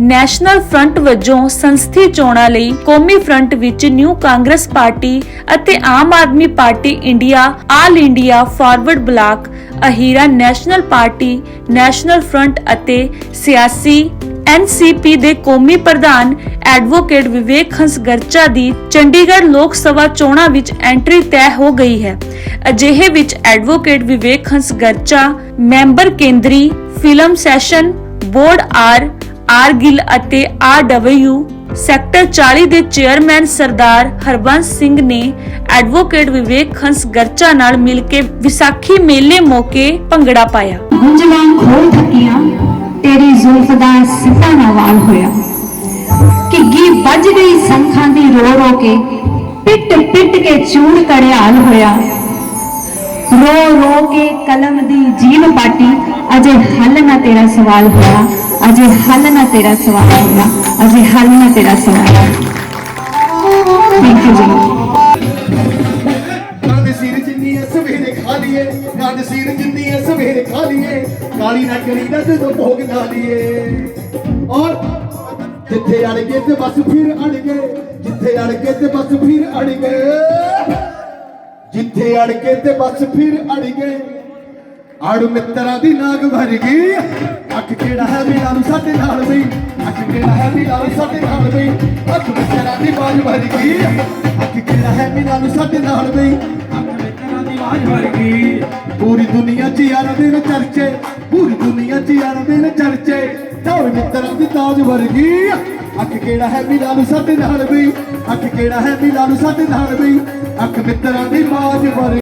National front ਵਜੋਂ ਸੰਸਥੀ ਚੋਣਾਂ ਲਈ ਕੌਮੀ ਫਰੰਟ ਵਿੱਚ ਨਿਊ ਕਾਂਗਰਸ ਪਾਰਟੀ ਅਤੇ Aam Aadmi party India, all India forward bloc, Ahira national party, national front ਅਤੇ ਸਿਆਸੀ ਐਨਸੀਪੀ ਦੇ ਕੌਮੀ ਪ੍ਰਧਾਨ ਐਡਵੋਕੇਟ ਵਿਵੇਕ ਹੰਸ ਗਰਚਾ ਦੀ ਚੰਡੀਗੜ੍ਹ ਲੋਕ ਸਭਾ ਚੋਣਾਂ ਵਿੱਚ ਐਂਟਰੀ ਤੈਅ ਹੋ ਗਈ ਹੈ। ਅਜਿਹੇ ਵਿੱਚ ਐਡਵੋਕੇਟ ਵਿਵੇਕ ਹੰਸ ਗਰਚਾ ਮੈਂਬਰ ਕੇਂਦਰੀ film censor, board R R Gill ਅਤੇ ਆਰ ਡਬਲਯੂ ਸੈਕਟਰ 40 ਦੇ ਚੇਅਰਮੈਨ ਸਰਦਾਰ ਹਰਬੰਸ ਸਿੰਘ ਨੇ ਐਡਵੋਕੇਟ ਵਿਵੇਕ ਹੰਸ ਗਰਚਾ ਨਾਲ ਮਿਲ ਕੇ ਵਿਸਾਖੀ ਮੇਲੇ ਮੌਕੇ ਭੰਗੜਾ ਪਾਇਆ। ਗੁੰਜਲਾਂ ਖੋਲ ਥਕੀਆਂ, ਤੇਰੀ ਜ਼ੁਲਫ ਦਾ ਸਿੱਧਾ ਨਵਾਲ ਹੋਇਆ। ਕਿੱਗੀ ਵੱਜ ਗਈ ਸੰਖਾਂ ਦੀ ਰੋ ਰੋ ਕੇ ਪਿੱਟ ਪਿੱਟ ਕੇ ਚੂੜ ਕੜਿਆਲ ਹੋਇਆ। ਰੋ ਰੋ ਕੇ ਕਲਮ ਦੀ ਜੀਨ ਪਾਟੀ। ਅਜੇ ਹੱਲ ਨਾ ਤੇਰਾ ਸਵਾਲ ਹੋਇਆ। ਅਜੇ ਹੱਲ ਨਾ ਤੇਰਾ ਸਵਾਲ ਹੋਇਆ। ਅਜੇ ਹੱਲ ਨਾ ਤੇਰਾ ਸਵਾਲ ਹੋਇਆ। ਥੈਂਕ ਯੂ ਜੀ ਗੰਦ ਸਿਰ ਜਿੰਨੀ ਐ ਸਵੇਰੇ ਖਾ ਲਈਏ। ਗੰਦ ਸਿਰ ਜਿੰਨੀ ਐ ਸਵੇਰੇ ਖਾ ਲਈਏ। ਕਾਲੀ ਨਾ ਕਰੀ ਨਾ ਜਦੋਂ ਭੋਗ ਲਾ ਲਈਏ। ਔਰ ਜਿੱਥੇ ਅੜ ਗਏ ਤੇ ਬਸ ਫਿਰ ਅੜ ਗਏ। ਜਿੱਥੇ ਅੜ ਗਏ ਤੇ ਬਸ ਫਿਰ ਅੜ ਗਏ। ਜਿੱਥੇ ਅੜ ਗਏ ਤੇ ਬਸ ਫਿਰ ਅੜ ਗਏ। ਆੜ ਮਿੱਤਰਾਂ ਦੀ ਨਾਗ ਭਰ ਗਈ। ਅੱਖ ਕਿਹੜਾ ਹੈ ਮੇਰਾ ਸਾਡੇ ਨਾਲ ਬਈ? ਅੱਖ ਕਿਹੜਾ ਹੈ ਮੇਰਾ ਸਾਡੇ ਨਾਲ ਬਈ? ਅੱਖ ਮਿੱਤਰਾਂ ਦੀ ਬਾਜ ਭਰ ਗਈ। ਅੱਖ ਕਿਹੜਾ ਹੈ ਮੇਰਾ ਸਾਡੇ ਨਾਲ ਬਈ? ਅੱਖ ਮਿੱਤਰਾਂ ਦੀ ਬਾਜ ਭਰ ਗਈ। ਪੂਰੀ ਦੁਨੀਆ 'ਚ ਯਾਰ ਦਿਨ ਚਰਚੇ। ਪੂਰੀ ਦੁਨੀਆ 'ਚ ਯਾਰ ਦੇ ਚਰਚੇ। ਦੌੜ ਮਿੱਤਰਾਂ ਦੀ ਤਾਜ ਵਰਗੀ ਅੱਖ ਕਿਹੜਾ ਹੈ ਮੇਰਾ ਨੂੰ ਸਾਡੇ ਨਾਲ ਵੀ ਅੱਖ ਕਿਹੜਾ ਹੈ ਮੇਰਾ ਨੂੰ ਸਾਡੇ ਨਾਲ ਵੀ ਅੱਖ ਮਿੱਤਰਾਂ ਦੀ ਬਾਜ ਭਰ